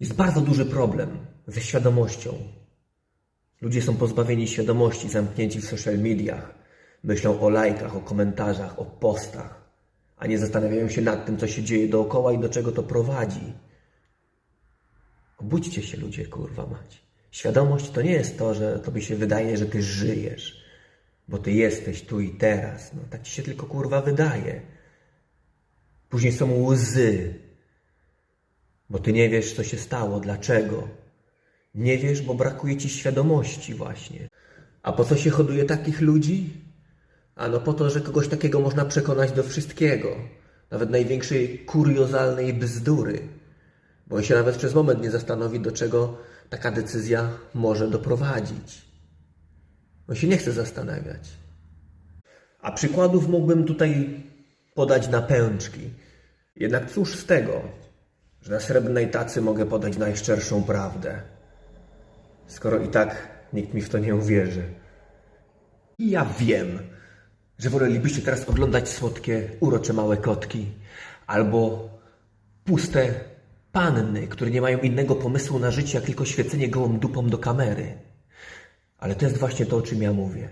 Jest bardzo duży problem ze świadomością. Ludzie są pozbawieni świadomości, zamknięci w social mediach. Myślą o lajkach, o komentarzach, o postach, a nie zastanawiają się nad tym, co się dzieje dookoła i do czego to prowadzi. Obudźcie się ludzie, kurwa mać. Świadomość to nie jest to, że tobie się wydaje, że ty żyjesz, bo ty jesteś tu i teraz. No, tak ci się tylko kurwa wydaje. Później są łzy, bo ty nie wiesz, co się stało, dlaczego. Nie wiesz, bo brakuje ci świadomości właśnie. A po co się hoduje takich ludzi? Ano po to, że kogoś takiego można przekonać do wszystkiego. Nawet największej kuriozalnej bzdury. Bo on się nawet przez moment nie zastanowi, do czego taka decyzja może doprowadzić. On się nie chce zastanawiać. A przykładów mógłbym tutaj podać na pęczki. Jednak cóż z tego, że na srebrnej tacy mogę podać najszczerszą prawdę, skoro i tak nikt mi w to nie uwierzy. I ja wiem, że wolelibyście teraz oglądać słodkie, urocze małe kotki albo puste panny, które nie mają innego pomysłu na życie, jak tylko świecenie gołą dupą do kamery. Ale to jest właśnie to, o czym ja mówię.